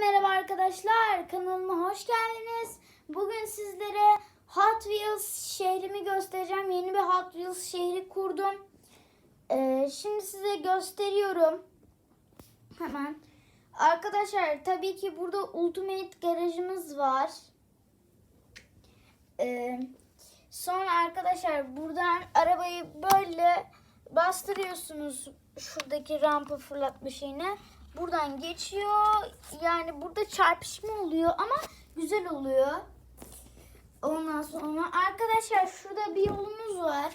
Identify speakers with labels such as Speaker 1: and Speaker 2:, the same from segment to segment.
Speaker 1: merhaba arkadaşlar. Kanalıma hoş geldiniz. Bugün sizlere Hot Wheels şehrimi göstereceğim. Yeni bir Hot Wheels şehri kurdum. Ee, şimdi size gösteriyorum. Hemen. Arkadaşlar tabii ki burada Ultimate garajımız var. Ee, sonra arkadaşlar buradan arabayı böyle bastırıyorsunuz şuradaki rampa fırlatma şeyine. Buradan geçiyor. Yani burada çarpışma oluyor ama güzel oluyor. Ondan sonra arkadaşlar şurada bir yolumuz var.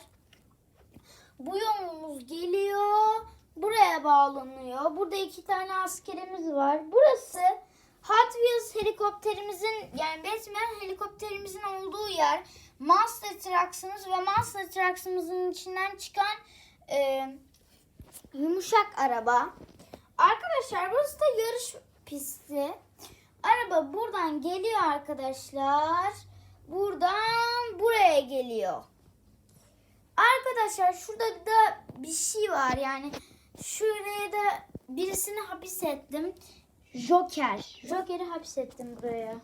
Speaker 1: Bu yolumuz geliyor. Buraya bağlanıyor. Burada iki tane askerimiz var. Burası Hot Wheels helikopterimizin yani Batman helikopterimizin olduğu yer. Monster Trucks'ımız ve Monster Trucks'ımızın içinden çıkan e, yumuşak araba. Arkadaşlar burası da yarış pisti. Araba buradan geliyor arkadaşlar. Buradan buraya geliyor. Arkadaşlar şurada da bir şey var yani şuraya da birisini hapis ettim. Joker. Joker'i hapis ettim buraya.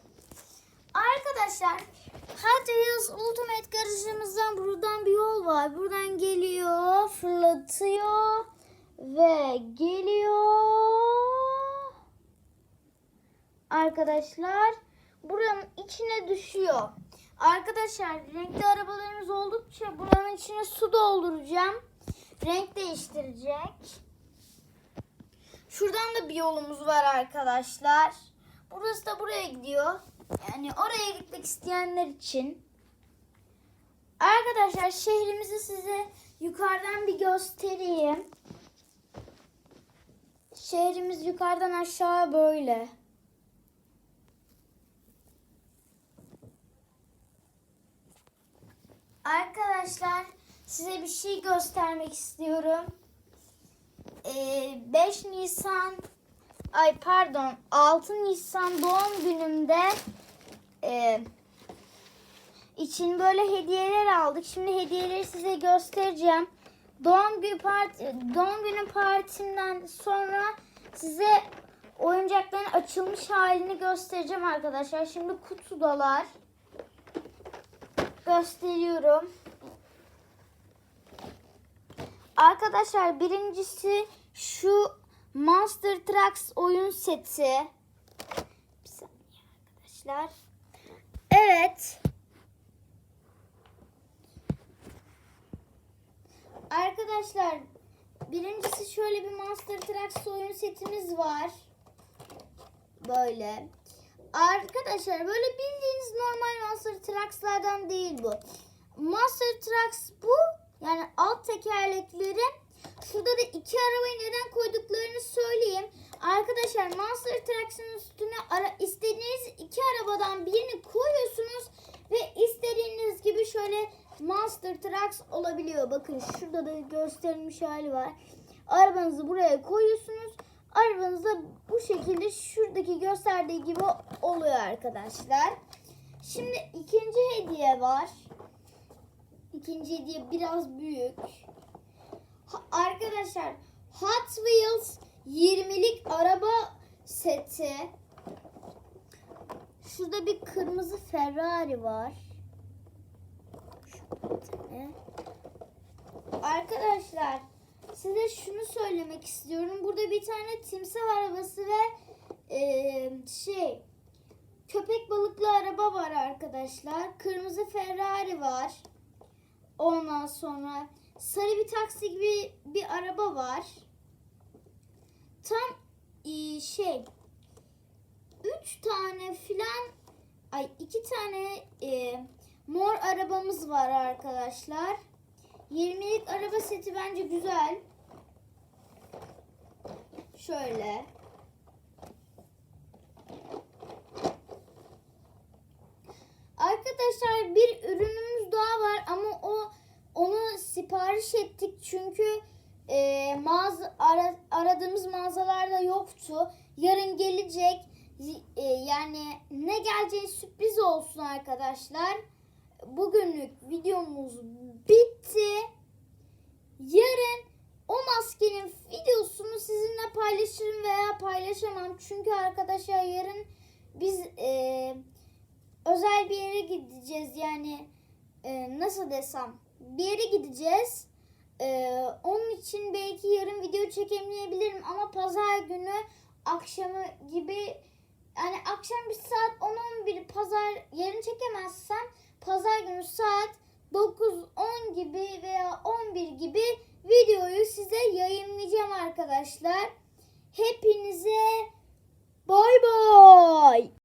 Speaker 1: Arkadaşlar Hot Wheels Ultimate garajımızdan buradan bir yol var. Buradan geliyor, fırlatıyor ve geliyor. Arkadaşlar buranın içine düşüyor. Arkadaşlar renkli arabalarımız oldukça buranın içine su dolduracağım. Renk değiştirecek. Şuradan da bir yolumuz var arkadaşlar. Burası da buraya gidiyor. Yani oraya gitmek isteyenler için. Arkadaşlar şehrimizi size yukarıdan bir göstereyim. Şehrimiz yukarıdan aşağı böyle. Arkadaşlar size bir şey göstermek istiyorum. Ee, 5 Nisan ay pardon 6 Nisan doğum günümde e, için böyle hediyeler aldık. Şimdi hediyeleri size göstereceğim. Doğum günü parti doğum günü partimden sonra size oyuncakların açılmış halini göstereceğim arkadaşlar. Şimdi kutudalar. Gösteriyorum. Arkadaşlar birincisi şu Monster Trucks oyun seti. Bir saniye arkadaşlar. Evet. Arkadaşlar birincisi şöyle bir Monster Trucks oyun setimiz var. Böyle. Arkadaşlar böyle bildiğiniz normal Monster Trucks'lardan değil bu. Monster Trucks bu. Yani alt tekerlekleri. Şurada da iki arabayı neden koyduklarını söyleyeyim. Arkadaşlar Monster Trucks'ın üstüne ara, istediğiniz iki arabadan birini koyuyorsunuz ve istediğiniz gibi şöyle Monster Trucks olabiliyor. Bakın şurada da gösterilmiş hali var. Arabanızı buraya koyuyorsunuz. Arabanız da bu şekilde şuradaki gösterdiği gibi oluyor arkadaşlar. Şimdi ikinci hediye var. İkinci hediye biraz büyük. Ha- arkadaşlar Hot Wheels 20'lik araba seti. Şurada bir kırmızı Ferrari var. Tane. Arkadaşlar size şunu söylemek istiyorum. Burada bir tane timsah arabası ve eee, şey köpek balıklı araba var arkadaşlar. Kırmızı Ferrari var. Ondan sonra sarı bir taksi gibi bir araba var. Tam eee, şey üç tane filan ay iki tane eee, mor arabamız var arkadaşlar. 20'lik araba seti bence güzel. Şöyle. Arkadaşlar bir ürünümüz daha var ama o onu sipariş ettik çünkü e, mağaza ara- aradığımız mağazalarda yoktu. Yarın gelecek. E, yani ne geleceği sürpriz olsun arkadaşlar. Bugünlük videomuz bitti. Yarın o maskenin videosunu sizinle paylaşırım veya paylaşamam. Çünkü arkadaşlar yarın biz e, özel bir yere gideceğiz. Yani e, nasıl desem bir yere gideceğiz. E, onun için belki yarın video çekemeyebilirim ama pazar günü akşamı gibi yani akşam bir saat 10-11 pazar yarın çekemezsem pazar günü saat 9-10 gibi veya 11 gibi videoyu size yayınlayacağım arkadaşlar. Hepinize bay bay.